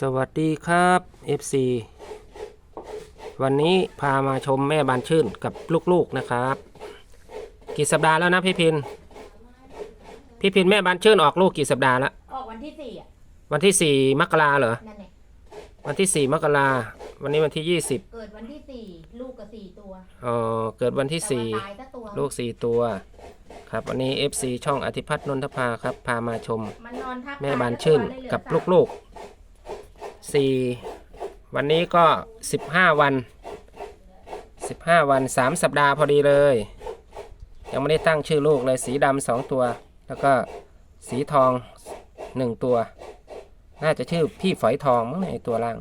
สวัสดีครับ FC วันนี้พามาชมแม่บานชื่นกับลูกๆนะครับ กี่สัปดาห์แล้วนะพี่พิน พี่พินแม่บานชื่นออกลูกกี่สัปดาห์แล้วออกวันที่สี่อะวันที่4มกราเหรอ นั่นแหละวันที่4มกราวันนี้วันที่20เกิดวันที่สี่ลูกกับสี่ตัวเอ่อเกิดวันที่แต่ว่าตายซะตัว4ลูก4ตัว ครับวันนี้ FC ช่องอธิพัฒน์นนทภาครับพามาชม มันนอนทับแม่บานชื่นกับลูกๆ สี่วันนี้ก็สิบห้าวันสิบห้าวันสามสัปดาห์พอดีเลย ยังไม่ได้ตั้งชื่อลูกเลยสีดำสองตัว แล้วก็สีทองหนึ่งตัว น่าจะชื่อพี่ฝอยทองมั้งในตัวล่าง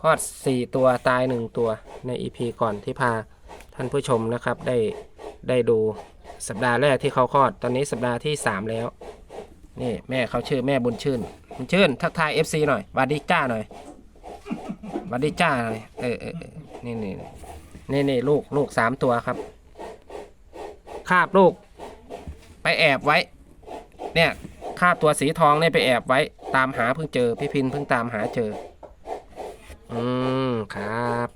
คลอดสี่ตัวตายหนึ่งตัวในอีพีก่อนที่พาท่านผู้ชมนะครับได้ได้ดูสัปดาห์แรกที่เขาคลอดตอนนี้สัปดาห์ที่สามแล้ว นี่แม่เขาชื่อแม่บุญชื่นบุญชื่นทักทาย FC หน่อยวัดดีจ้าหน่อยวัดดีจ้าหน่อยเออเออเนี่นี่นี่นี่ลูกลูกสามตัวครับ คาบลูก ไปแอบไว้ เนี่ยคาบตัวสีทองเนี่ยไปแอบไว้ ตามหาเพิ่งเจอ พี่พินเพิ่งตามหาเจอ อืมครับ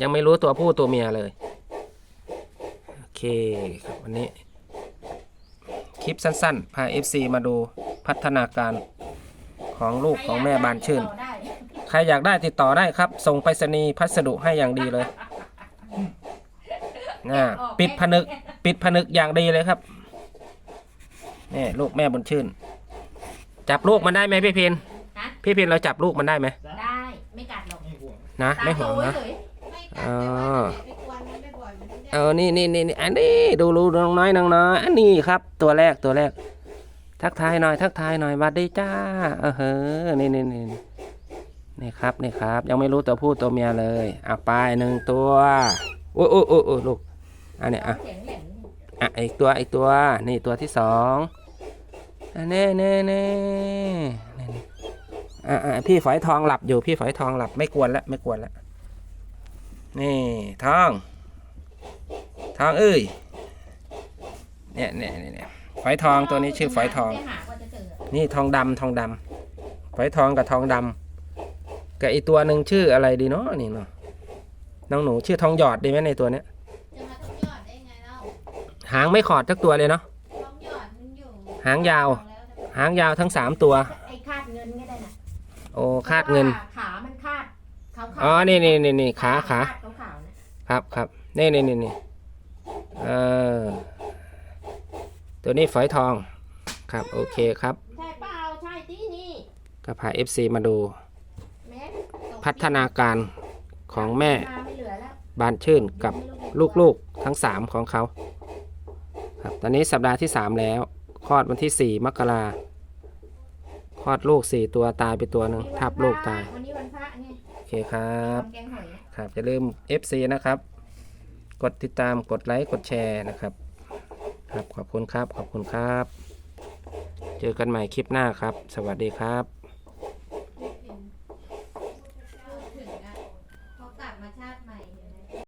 ยังไม่รู้ตัวผู้ตัวเมียเลย โอเคครับวันนี้ ลิปสั้นๆ พา FC มาดูพัฒนาการของลูกของแม่บานชื่นต่อได้ใครอยากได้ติดต่อได้ครับ ส่งไปรษณีย์พัสดุให้อย่างดีเลยนะปิดผนึก ปิดผนึกอย่างดีเลยครับนี่ลูกแม่บุญชื่น จับลูกมันได้ไหมพี่พินนะพี่พินเราจับลูกมันได้ไหมได้ ไม่กัดหรอกนะ ไม่ตาห่วงโตนะเฉยเออ เออนี่นี่นี่อันนี้ดูดูน้องน้อยน้องน้อยอันนี้ครับ ตัวแรกตัวแรก ทักทายหน่อย ทักทายหน่อยหวัดดีจ้า เออเฮ้อนี่นี่นี่นี่ครับนี่ครับ ยังไม่รู้ตัวผู้ตัวเมียเลยอะไปหนึ่งตัวโอ้โอ้โอ้โอ้ลูกอันนี้อะอะอีกตัวอีกตัว นี่ตัวที่สองอันนี้นี่นี่นี่อะอะพี่ฝอยทองหลับอยู่พี่ฝอยทองหลับไม่กวนแล้วไม่กวนแล้วนี่ทอง ทองเอ้ยเนี่ยเนี่ยเนี่ยเนี่ยฝอยทองตัวนี้ชื่อฝอยทองไปหากว่าจะเจอนี่ทองดำทองดำฝอยทองกับทองดำกับอีกตัวหนึ่งชื่ออะไรดีเนาะนี่เนาะน้องหนูชื่อทองหยอดดีไหมในตัวเนี้ยจะมาต้องยอดได้ไงเล่าหางไม่ขอดทักตัวเลยเนาะต้องยอดมันอยู่หางยาวแล้วแต่หางยาวทั้งสามตัวไอ้คาดเงินก็ได้น่ะโอ้คาดเงินพราะว่าขามันคาดเขาขาอ๋อนี่นี่นี่นี่ขาขาคดขาวๆนะครับครับนี่นี่นี่นี่ เออตัวนี้ฝอยทองครับโอเคครับใช่เปล่าใช่ที่นี่ก็พา FC มาดูแม่พัฒนาการของแม่มาไม่เหลือแล้วบานชื่นกับลูกๆทั้ง 3 ของเขาครับตอนนี้สัปดาห์ที่ 3 แล้วคลอดวันที่ 4 มกราคลอดลูก 4 ตัวตายไปตัวหนึ่งทับลูกตายวันนี้วันพระไงโอเคครับ ทำแกงหอยอะครับอย่าลืม FC นะครับ กดติดตามกดไลค์กดแชร์นะครับ ครับขอบคุณครับขอบคุณครับ เจอกันใหม่คลิปหน้าครับ สวัสดีครับ